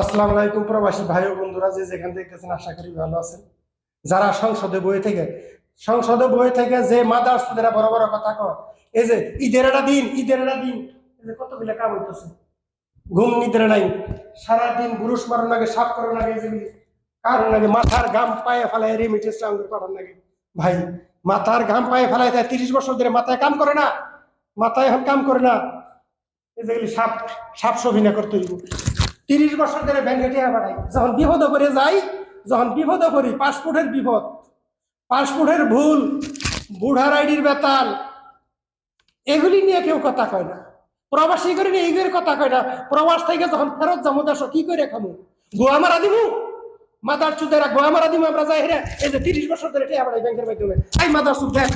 আসসালামু আলাইকুম প্রবাসী ভাই ও বন্ধুরা, যে যেখান দেখতেছেন আশা করি ভালো আছেন। যারা সংসদে বই থেকে, সংসদে বই থেকে যে মাদার সুদেরা বড় বড় কথা কয়, এই যে ঈদের একটা দিন, ঈদের একটা দিন, এই যে কতগুলো কাম হইতেছে। ঘুম নিদ্রা নাই, সারাদিন বুরুষ মারার লাগে সাপ করার লাগে যে কারণ লাগে মাথার ঘাম পায়ে ফেলায় রেমিটেন্স আঙ্গুর পাঠার লাগে ভাই, মাথার ঘাম পায়ে ফেলায় তাই তিরিশ বছর ধরে মাথায় কাম করে না, মাথায় এখন কাম করে না। এই যেগুলি সাপ সাপ সভিনা করতে হইব। তিরিশ বছর ধরে ব্যাংকে টিয়া বাড়াই যখন বিপদে পড়ে যাই যখন বিপদে পড়ি পাসপোর্টের বিপদ, পাসপোর্টের ভুল বুড়ার আইডির বেতাল, এগুলি নিয়ে কেউ কথা কয় না। প্রবাসী করে নিয়ে এইগুলোর কথা কয় না। প্রবাস থেকে যখন ফেরত যাব, দেশ কি করে খামু? গোয়া মারা দিমু? মাদার চুদেরা গোয়া মারা দিমু আমরা যাই এই যে তিরিশ বছর ধরে টিয়া বাড়াই ব্যাংকের মাধ্যমে। এই মাদার চুদ, দেখ।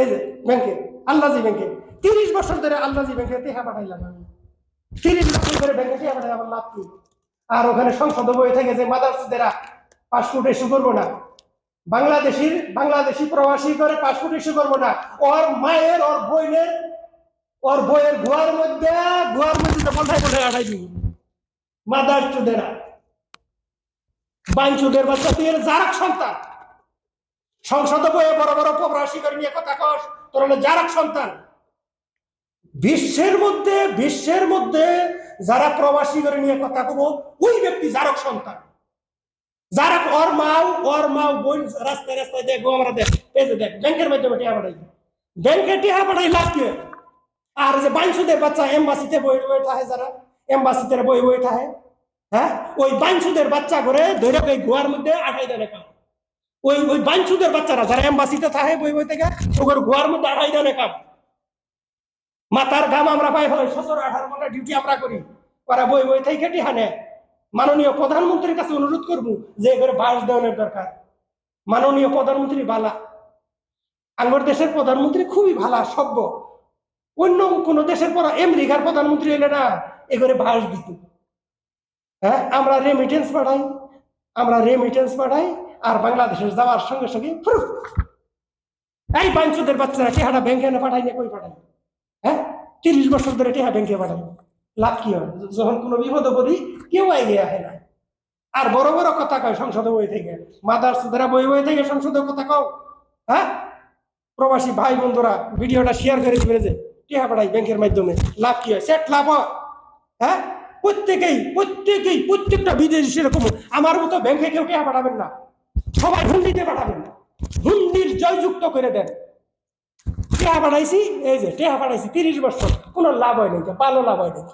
এই যে ব্যাংকে আল্লাজি ব্যাংকে তিরিশ বছর ধরে আল্লাজি ব্যাংকে টিহা পাঠাইলাম আমি। তিরিশ ধরে ব্যাংকে টিহা পাঠাই আমার লাভ কি? আর ওখানে সংসদ বই থেকে যে মাদারসুদেরা পাসপোর্ট ইস্যু করব না। বাংলাদেশির, বাংলাদেশি প্রবাসী করে পাসপোর্ট ইস্যু করব না। ওর মায়ের, ওর বইনের ওর বইয়ের গুয়ার মধ্যে গুয়ার মধ্যে কোথায় কোথায় আড়াই দিব। মাদার চুদেরা। বাঞ্চুদের বাচ্চা, তুই এর সন্তান। সংসদ বইয়ে বড় বড় প্রবাসী করে নিয়ে কথা কস, তোর জারাক সন্তান। বিশ্বের মধ্যে বিশ্বের মধ্যে যারা প্রবাসী করে নিয়ে কথা কব, ওই ব্যক্তি জারক সন্তান। যারা ওর মাও ওর মাও বোন রাস্তায় রাস্তায় দেখ আমরা দেখ, এই যে দেখ, ব্যাংকের মাধ্যমে টিহা পাঠাই। ব্যাংকে টিহা পাঠাই লাভ কি? আর যে বাইনসুদের বাচ্চা এম্বাসিতে বই বই থাকে যারা, এম্বাসিতে বই বই থাকে হ্যাঁ? ওই বাইনসুদের বাচ্চা করে ধরে ওই গোয়ার মধ্যে আঠাই দেয় কাম। ওই ওই বাইনসুদের বাচ্চারা যারা এম্বাসিতে থাকে বই বই থেকে ওগুলো গোয়ার মধ্যে আঠাই দেয় কাম। মাথার গাম আমরা পাই ফেলাই সতেরো, আঠারো ঘণ্টা ডিউটি আমরা করি। ওরা বই বই থেকে হানে মাননীয় প্রধানমন্ত্রীর কাছে অনুরোধ করব যে এবারে বাস দেওয়ানোর দরকার। মাননীয় প্রধানমন্ত্রী বালা। আঙ্গর দেশের প্রধানমন্ত্রী খুবই ভালা, সভ্য। অন্য কোন দেশের পর আমেরিকার প্রধানমন্ত্রী এলে না এবারে বাস দিত। হ্যাঁ আমরা রেমিটেন্স পাঠাই, আমরা রেমিটেন্স পাঠাই, আর বাংলাদেশের যাওয়ার সঙ্গে সঙ্গে এই বাঞ্চুদের বাচ্চারা টেহাটা ব্যাংকে পাঠাই না, কই পাঠাই? হ্যাঁ? তিরিশ বছর ধরে টেহা ব্যাংকে পাঠাই লাভ কি হয় যখন কোনো বিপদে পড়ি কেউ আইগে আসে না। আর বড় বড় কথা কয়, সংসদে বই থেকে। মাদার সুদেরা বই বই থেকে সংসদে কথা কও। হ্যাঁ? প্রবাসী ভাই বন্ধুরা, ভিডিওটা শেয়ার করে দিবে যে, টেহা পাঠাই ব্যাংকের মাধ্যমে। লাভ কি হয়? সেট লাভ হয়। হ্যাঁ? প্রত্যেকেই প্রত্যেকেই, প্রত্যেকটা বিদেশি সেরকম। আমার মতো ব্যাংকে কেউ টেহা পাঠাবেন না। সবাই হুন্ডিতে পাঠাবেন। হুন্ডির জয়যুক্ত করে দেন। টেহা পাঠাইছি এই যে টেহা পাঠাইছি তিরিশ বছর, কোনো লাভ হয় নাই ভালো লাভ হয় নাই।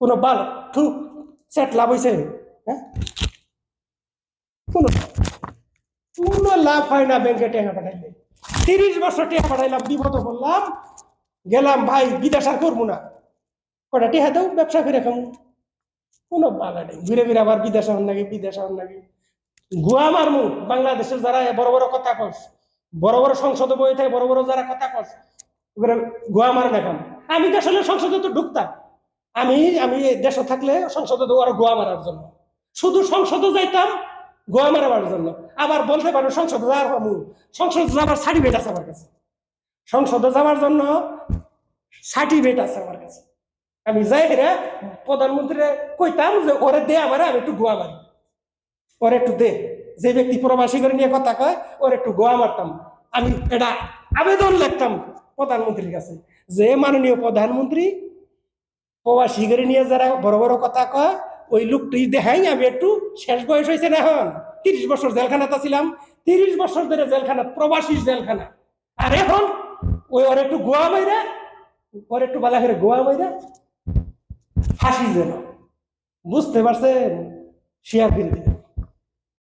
কোনো ভালো ঠুক সেট লাভ হয়েছে হ্যাঁ? কোনো কোনো লাভ হয় না ব্যাংকে টেহা পাঠাইলে তিরিশ বছর টেহা পাঠাইলাম বিপদ করলাম গেলাম, ভাই, বিদেশ আর করব না। কটা টেহা দাও, ব্যবসা করে খাব কোনো বাধা নেই। ঘুরে ঘুরে আবার বিদেশ হন নাকি, বিদেশ হন নাকি। গুয়া মারমু, বাংলাদেশের যারা বড় বড় কথা কস বড় বড় সংসদে বই থাকে, বড় বড় যারা কথা ওগুলো গোয়া মার দেখাম আমি তো আসলে সংসদে তো ঢুকতাম। আমি আমি দেশে থাকলে সংসদে ওরা গোয়া মারার জন্য। শুধু সংসদে যাইতাম গোয়া মারাবার জন্য। আবার বলতে পারো সংসদে যাওয়ার আমু সংসদে যাওয়ার সার্টিফিকেট আছে আমার কাছে। সংসদে যাওয়ার জন্য সার্টিফিকেট আছে আমার কাছে। আমি যাই হেরে প্রধানমন্ত্রী কইতাম যে ওরে দে আমার, আমি একটু গোয়া মারি। ওরে একটু দে। যে ব্যক্তি প্রবাসী করে নিয়ে কথা কয়, ওর একটু গোয়া মারতাম। আমি এটা আবেদন লিখতাম প্রধানমন্ত্রীর কাছে যে, মাননীয় প্রধানমন্ত্রী, প্রবাসী করে নিয়ে যারা বড় বড় কথা কয়, ওই লোকটি দেখাই আমি একটু শেষ বয়স হয়েছে না এখন। তিরিশ বছর জেলখানাতে ছিলাম। তিরিশ বছর ধরে জেলখানা প্রবাসী জেলখানা। আর এখন ওই ওর একটু গোয়া মাইরা, ওর একটু বালা করে গোয়া মাইরা ফাঁসি যেন বুঝতে পারছেন? শেয়ার দিবেন